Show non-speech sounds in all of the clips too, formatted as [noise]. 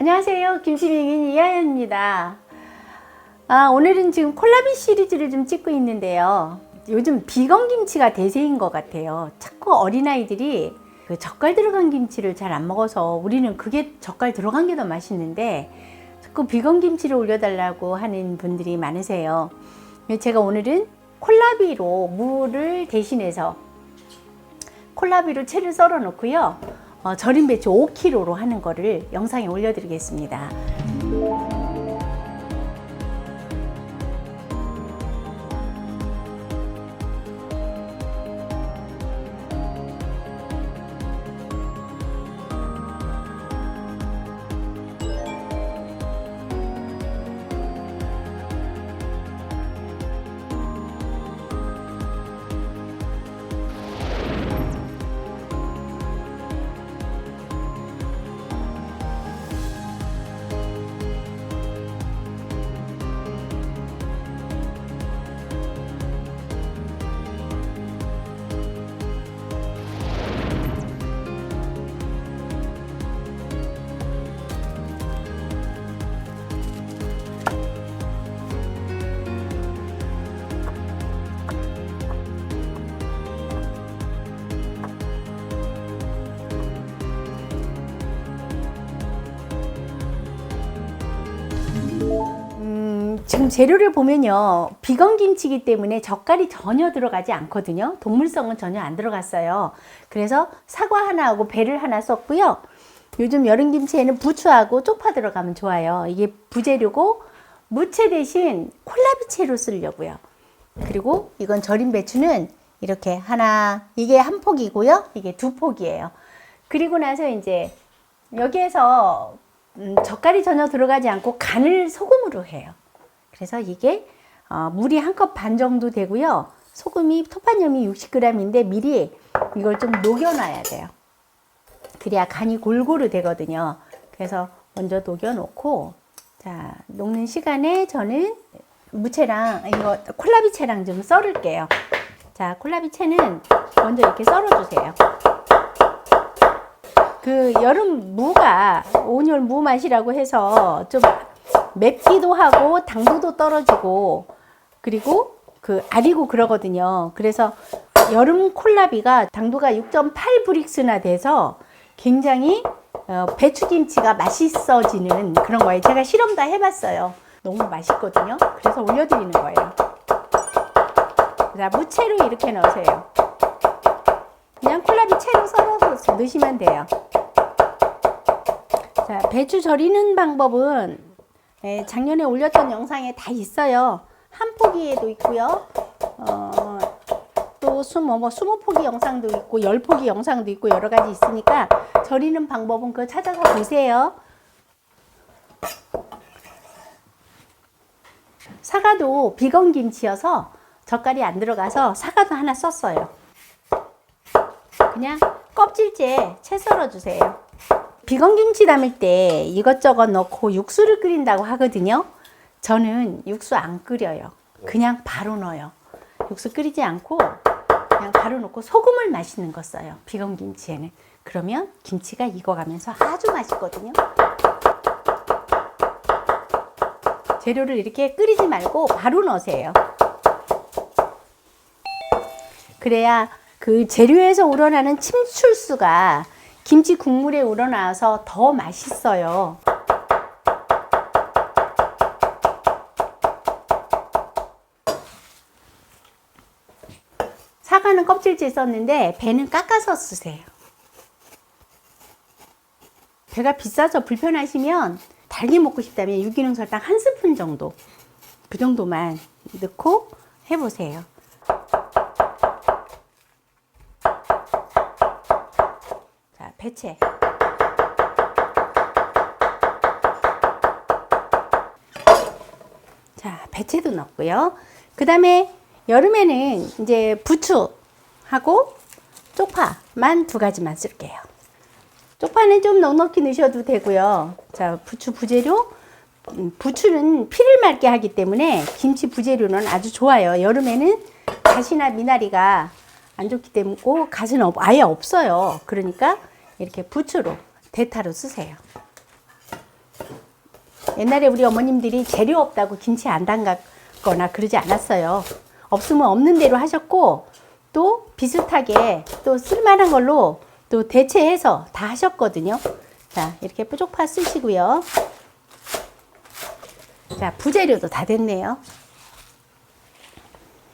안녕하세요. 김치밍인 이하연입니다. 아, 오늘은 지금 콜라비 시리즈를 좀 찍고 있는데요. 요즘 비건 김치가 대세인 것 같아요. 자꾸 어린아이들이 그 젓갈 들어간 김치를 잘 안 먹어서 우리는 그게 젓갈 들어간 게 더 맛있는데 자꾸 비건 김치를 올려달라고 하는 분들이 많으세요. 제가 오늘은 콜라비로 무를 대신해서 콜라비로 채를 썰어 놓고요. 어, 절임 배추 5kg로 하는 거를 영상에 올려드리겠습니다. 지금 재료를 보면요. 비건 김치이기 때문에 젓갈이 전혀 들어가지 않거든요. 동물성은 전혀 안 들어갔어요. 그래서 사과 하나하고 배를 하나 썼고요. 요즘 여름 김치에는 부추하고 쪽파 들어가면 좋아요. 이게 부재료고 무채 대신 콜라비채로 쓰려고요. 그리고 이건 절임 배추는 이렇게 하나, 이게 한 폭이고요. 이게 두 폭이에요. 그리고 나서 이제 여기에서 음, 젓갈이 전혀 들어가지 않고 간을 소금으로 해요. 그래서 이게 어, 물이 한 컵 반 정도 되고요. 소금이 토판염이 60g인데 미리 이걸 좀 녹여놔야 돼요. 그래야 간이 골고루 되거든요. 그래서 먼저 녹여놓고 자 녹는 시간에 저는 무채랑 이거 콜라비채랑 좀 썰을게요. 자 콜라비채는 먼저 이렇게 썰어주세요. 그 여름 무가 온열 무 맛이라고 해서 좀 맵기도 하고 당도도 떨어지고 그리고 그 아리고 그러거든요. 그래서 여름 콜라비가 당도가 6.8 브릭스나 돼서 굉장히 어, 배추김치가 맛있어지는 그런 거예요. 제가 실험 다 해봤어요. 너무 맛있거든요. 그래서 올려드리는 거예요. 자, 무채로 이렇게 넣으세요. 그냥 콜라비 채로 썰어서 넣으시면 돼요. 자, 배추 절이는 방법은 예, 작년에 올렸던 영상에 다 있어요. 한 포기에도 있고요. 어, 또 스무, 뭐, 스무 포기 영상도 있고, 열 포기 영상도 있고, 여러 가지 있으니까 절이는 방법은 그거 찾아서 보세요. 사과도 비건 김치여서 젓갈이 안 들어가서 사과도 하나 썼어요. 그냥 껍질째 채 썰어 주세요. 비건 김치 담을 때 이것저것 넣고 육수를 끓인다고 하거든요. 저는 육수 안 끓여요. 그냥 바로 넣어요. 육수 끓이지 않고 그냥 바로 넣고 소금을 맛있는 거 써요. 비건 김치에는. 그러면 김치가 익어가면서 아주 맛있거든요. 재료를 이렇게 끓이지 말고 바로 넣으세요. 그래야 그 재료에서 우러나는 침출수가 김치 국물에 우러나와서 더 맛있어요. 사과는 껍질째 썼는데 배는 깎아서 쓰세요. 배가 비싸서 불편하시면 달게 먹고 싶다면 유기농 설탕 한 스푼 정도 그 정도만 넣고 해보세요. 자, 배채. 자, 배채도 넣고요. 그 다음에 여름에는 이제 부추하고 쪽파만 두 가지만 쓸게요. 쪽파는 좀 넉넉히 넣으셔도 되고요. 자, 부추 부재료. 음, 부추는 피를 맑게 하기 때문에 김치 부재료는 아주 좋아요. 여름에는 가시나 미나리가 안 좋기 때문에 갓은 없, 아예 없어요. 그러니까 이렇게 부추로 대타로 쓰세요. 옛날에 우리 어머님들이 재료 없다고 김치 안 담갔거나 그러지 않았어요. 없으면 없는 대로 하셨고 또 비슷하게 또 쓸만한 걸로 또 대체해서 다 하셨거든요. 자, 이렇게 뾰족파 쓰시고요. 자, 부재료도 다 됐네요.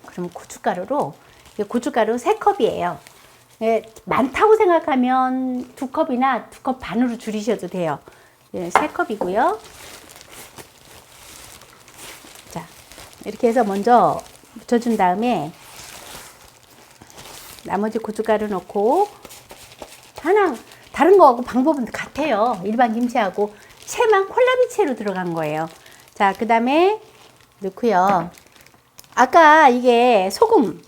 그럼 고춧가루로 고춧가루 3컵이에요. 예, 많다고 생각하면 두 컵이나 두 컵 반으로 줄이셔도 돼요. 예, 세 컵이고요. 자, 이렇게 해서 먼저 묻혀준 다음에 나머지 고춧가루 넣고 하나 다른 거하고 방법은 같아요. 일반 김치하고 채만 콜라비 채로 들어간 거예요. 자, 그 다음에 넣고요. 아까 이게 소금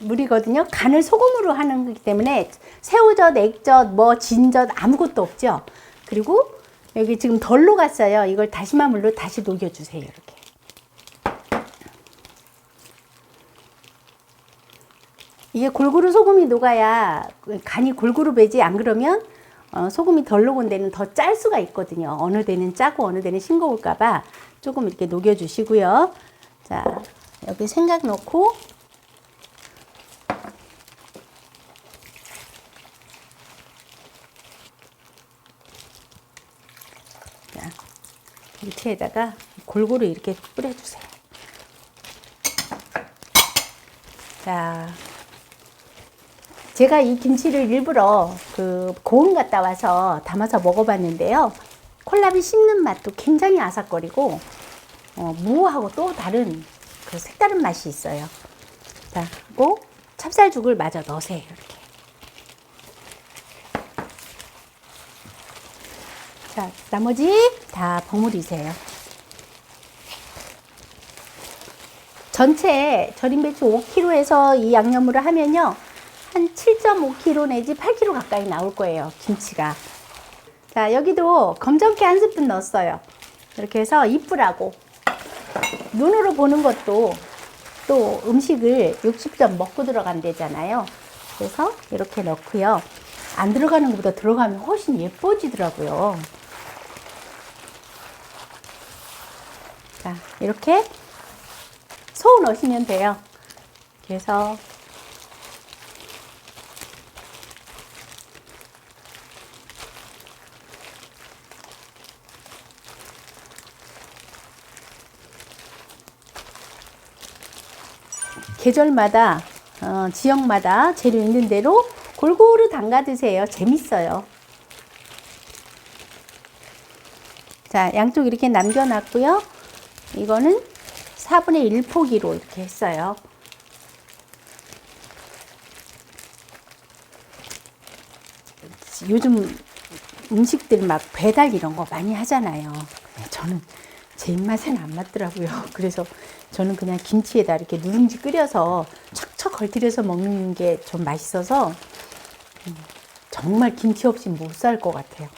물이거든요. 간을 소금으로 하는 거기 때문에 새우젓, 액젓, 뭐 진젓 아무것도 없죠. 그리고 여기 지금 덜 녹았어요. 이걸 다시마 물로 다시 녹여주세요. 이렇게. 이게 골고루 소금이 녹아야 간이 골고루 배지 안 그러면 어, 소금이 덜 녹은 데는 더 짤 수가 있거든요. 어느 데는 짜고 어느 데는 싱거울까봐 조금 이렇게 녹여주시고요. 자 여기 생각 넣고 자, 밑에다가 골고루 이렇게 뿌려주세요. 자, 제가 이 김치를 일부러 그 고흥 갔다 와서 담아서 먹어봤는데요. 콜라비 씹는 맛도 굉장히 아삭거리고 어, 무하고 또 다른 그 색다른 맛이 있어요. 자, 그리고 찹쌀죽을 마저 넣으세요. 이렇게. 자, 나머지 다 버무리세요. 전체 절임 배추 5kg에서 이 양념으로 하면요. 한 7.5kg 내지 8kg 가까이 나올 거예요. 김치가. 자, 여기도 검정깨 한 스푼 넣었어요. 이렇게 해서 이쁘라고. 눈으로 보는 것도 또 음식을 60점 먹고 들어간대잖아요. 그래서 이렇게 넣고요. 안 들어가는 것보다 들어가면 훨씬 예뻐지더라고요. 자, 이렇게 소 넣으시면 돼요. 그래서 계절마다 어, 지역마다 재료 있는 대로 골고루 담가 드세요. 재밌어요. 자, 양쪽 이렇게 남겨놨고요. 이거는 4분의 1 포기로 이렇게 했어요. 요즘 음식들 막 배달 이런 거 많이 하잖아요. 저는 제 입맛에는 안 맞더라고요. [laughs] 그래서 저는 그냥 김치에다 이렇게 누룽지 끓여서 척척 걸들여서 먹는 게 좀 맛있어서 음, 정말 김치 없이 못 살 것 같아요.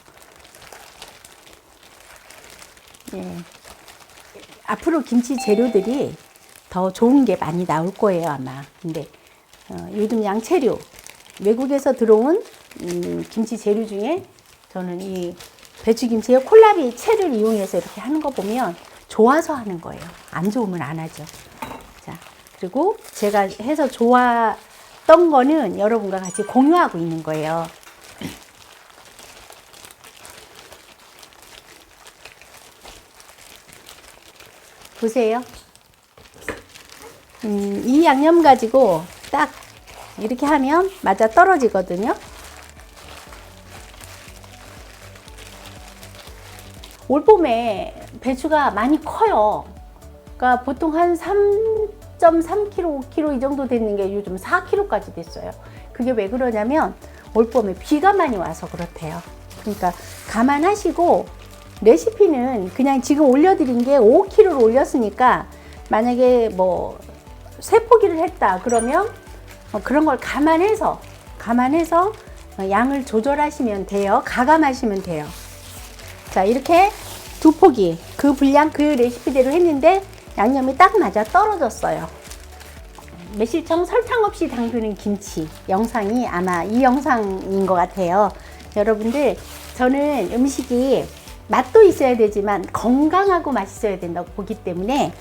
예. 앞으로 김치 재료들이 더 좋은 게 많이 나올 거예요, 아마. 근데 어, 요즘 양채류, 외국에서 들어온 음, 김치 재료 중에 저는 이 배추김치에 콜라비 채를 이용해서 이렇게 하는 거 보면 좋아서 하는 거예요. 안 좋으면 안 하죠. 자, 그리고 제가 해서 좋았던 거는 여러분과 같이 공유하고 있는 거예요. 보세요. 음, 이 양념 가지고 딱 이렇게 하면 맞아 떨어지거든요. 올 봄에 배추가 많이 커요. 그러니까 보통 한 3.3kg, 5kg 이 정도 됐는 게 요즘 4kg까지 됐어요. 그게 왜 그러냐면 올 봄에 비가 많이 와서 그렇대요. 그러니까 감안하시고 레시피는 그냥 지금 올려드린 게 5kg를 올렸으니까 만약에 뭐 세 포기를 했다 그러면 어, 그런 걸 감안해서 감안해서 어, 양을 조절하시면 돼요. 가감하시면 돼요. 자 이렇게 두 포기 그 분량 그 레시피대로 했는데 양념이 딱 맞아 떨어졌어요. 매실청 설탕 없이 담그는 김치 영상이 아마 이 영상인 것 같아요. 여러분들 저는 음식이 맛도 있어야 되지만 건강하고 맛있어야 된다고 보기 때문에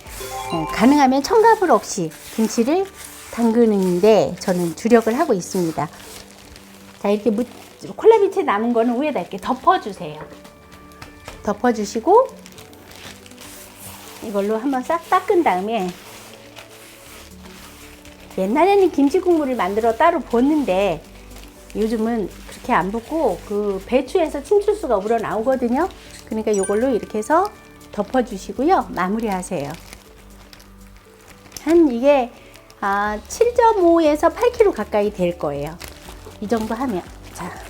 어, 가능하면 첨가물 없이 김치를 담그는데 저는 주력을 하고 있습니다. 자 이렇게 무, 콜라비채 남은 거는 위에다 이렇게 덮어주세요. 덮어주시고 이걸로 한번 싹 닦은 다음에 옛날에는 김치 국물을 만들어 따로 붓는데 요즘은 그렇게 안 붓고 그 배추에서 침출수가 우러 나오거든요. 그러니까 이걸로 이렇게 해서 덮어주시고요. 마무리하세요. 한 이게 아, 7.5에서 8kg 가까이 될 거예요. 이 정도 하면 자.